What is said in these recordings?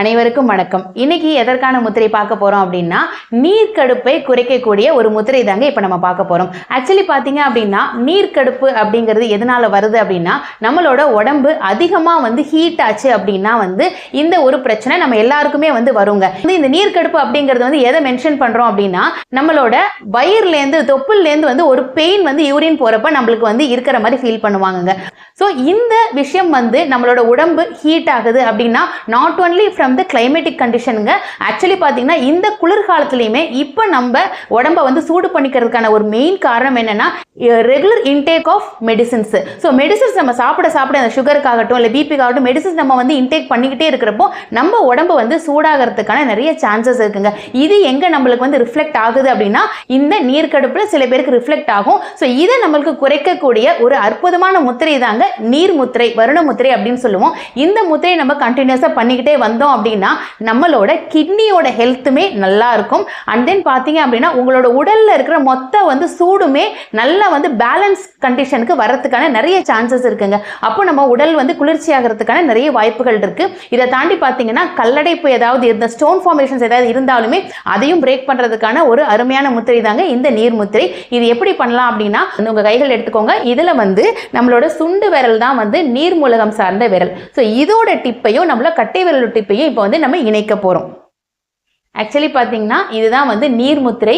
அனைவருக்கும் வணக்கம். இன்னைக்கு எதற்கான முத்திரை பார்க்க போறோம் அப்படின்னா நீர்க்கடுப்பை குறைக்கக்கூடிய ஒரு முத்திரை தாங்க இப்போ நம்ம பார்க்க போறோம். ஆக்சுவலி பார்த்தீங்க அப்படின்னா நீர்க்கடுப்பு அப்படிங்கிறது எதனால வருது அப்படின்னா நம்மளோட உடம்பு அதிகமாக வந்து ஹீட் ஆச்சு அப்படின்னா வந்து இந்த ஒரு பிரச்சனை நம்ம எல்லாருக்குமே வந்து வருங்க. இந்த நீர்க்கடுப்பு அப்படிங்கிறது வந்து எதை மென்ஷன் பண்றோம் அப்படின்னா நம்மளோட வயிறுலேருந்து தொப்புலேருந்து வந்து ஒரு பெயின் வந்து யூரின் போறப்ப நம்மளுக்கு வந்து இருக்கிற மாதிரி ஃபீல் பண்ணுவாங்க ஸோ இந்த விஷயம் வந்து நம்மளோட உடம்பு ஹீட் ஆகுது அப்படின்னா not only from the climatic கண்டிஷனுங்க actually பார்த்தீங்கன்னா இந்த குளிர்காலத்துலையுமே இப்போ நம்ம உடம்ப வந்து சூடு பண்ணிக்கிறதுக்கான ஒரு மெயின் காரணம் என்னென்னா regular intake of medicines so medicines நம்ம சாப்பிட சாப்பிட அந்த சுகருக்காகட்டும் இல்லை பிபிக்காகட்டும் மெடிசின்ஸ் நம்ம வந்து இன்டேக் பண்ணிக்கிட்டே இருக்கிறப்போ நம்ம உடம்பு வந்து சூடாகிறதுக்கான நிறைய சான்சஸ் இருக்குங்க. இது எங்கே நம்மளுக்கு வந்து ரிஃப்ளெக்ட் ஆகுது அப்படின்னா இந்த நீர்க்கடுப்பில் சில பேருக்கு ரிஃப்ளெக்ட் ஆகும். ஸோ இதை நம்மளுக்கு குறைக்கக்கூடிய ஒரு அற்புதமான முத்திரை தாங்க நீர் முத்திரை வருண முத்திரை அப்படின்னு சொல்லுவோம். இந்த முத்திரையை நம்ம கண்டினியூஸாக பண்ணிக்கிட்டே வந்தோம் அப்படின்னா நம்மளோட கிட்னியோட ஹெல்த்துமே நல்லா இருக்கும் அண்ட் தென் பார்த்தீங்க அப்படின்னா உங்களோட உடலில் இருக்கிற மொத்த வந்து சூடுமே நல்லா வந்து பேலன்ஸ் கண்டிஷனுக்கு வரத்துக்கான நிறைய சான்சஸ் இருக்குங்க. அப்போ நம்ம உடல் வந்து குளிர்ச்சி ஆகிறதுக்கான நிறைய வாய்ப்புகள் இருக்கு. இதை தாண்டி பார்த்தீங்கன்னா கல்லடைப்பு ஏதாவது இருந்த ஸ்டோன் ஃபார்மேஷன்ஸ் ஏதாவது இருந்தாலுமே அதையும் பிரேக் பண்ணுறதுக்கான ஒரு அருமையான முத்திரை தாங்க இந்த நீர் முத்திரை. இது எப்படி பண்ணலாம் அப்படின்னா உங்கள் கைகள் எடுத்துக்கோங்க. இதில் வந்து நம்மளோட சுண்டு விரல் தான் வந்து நீர் மூலகம் சார்ந்த விரல். ஸோ இதோட டிப்பையும் நம்மள கட்டை விரல் டிப்பையும் இப்போ வந்து நம்ம இணைக்க போகிறோம் ஆக்சுவலி பார்த்தீங்கன்னா இதுதான் வந்து நீர்முத்திரை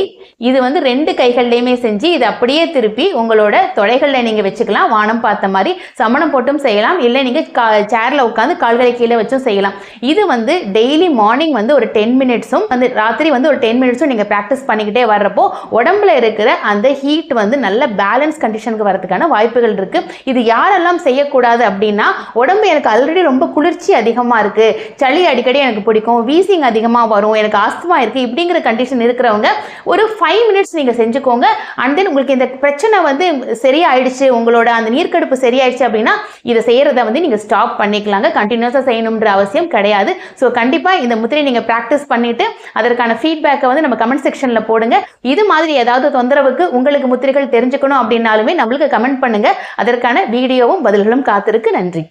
இது வந்து ரெண்டு கைகள்லையுமே செஞ்சு இது அப்படியே திருப்பி உங்களோட தொடைகளில் நீங்கள் வச்சுக்கலாம். வானம் பார்த்த மாதிரி சமணம் போட்டும் செய்யலாம். இல்லை நீங்கள் கா சேரில் உட்காந்து கால்களை கீழே வச்சும் செய்யலாம். இது வந்து டெய்லி மார்னிங் வந்து ஒரு டென் மினிட்ஸும் வந்து ராத்திரி வந்து ஒரு டென் மினிட்ஸும் நீங்கள் ப்ராக்டிஸ் பண்ணிக்கிட்டே வர்றப்போ உடம்புல இருக்கிற அந்த ஹீட் வந்து நல்ல பேலன்ஸ் கண்டிஷனுக்கு வரதுக்கான வாய்ப்புகள் இருக்குது இது யாரெல்லாம் செய்யக்கூடாது அப்படின்னா உடம்பு எனக்கு ஆல்ரெடி ரொம்ப குளிர்ச்சி அதிகமாக இருக்குது சளி அடிக்கடி எனக்கு பிடிக்கும். வீசிங் அதிகமாக வரும். எனக்கு ஆஸ்துமா இருக்குது இப்படிங்கிற கண்டிஷன் இருக்கிறவங்க ஒரு ஃபைவ் மினிட்ஸ் நீங்கள் செஞ்சுக்கோங்க. அண்ட் தென் உங்களுக்கு இந்த பிரச்சனை வந்து சரியாயிடுச்சு உங்களோட அந்த நீர்க்கடுப்பு சரியாயிடுச்சு அப்படின்னா இதை செய்கிறத வந்து நீங்கள் ஸ்டாப் பண்ணிக்கலாங்க. கண்டினியூஸாக செய்யணுன்ற அவசியம் கிடையாது. ஸோ கண்டிப்பாக இந்த முத்திரை நீங்கள் ப்ராக்டிஸ் பண்ணிவிட்டு அதற்கான ஃபீட்பேக்கை வந்து நம்ம கமெண்ட் செக்ஷனில் போடுங்க. இது மாதிரி ஏதாவது தொந்தரவுக்கு உங்களுக்கு முத்திரைகள் தெரிஞ்சுக்கணும் அப்படின்னாலுமே நம்மளுக்கு கமெண்ட் பண்ணுங்கள் அதற்கான வீடியோவும் பதில்களும் காத்திருக்கு. நன்றி.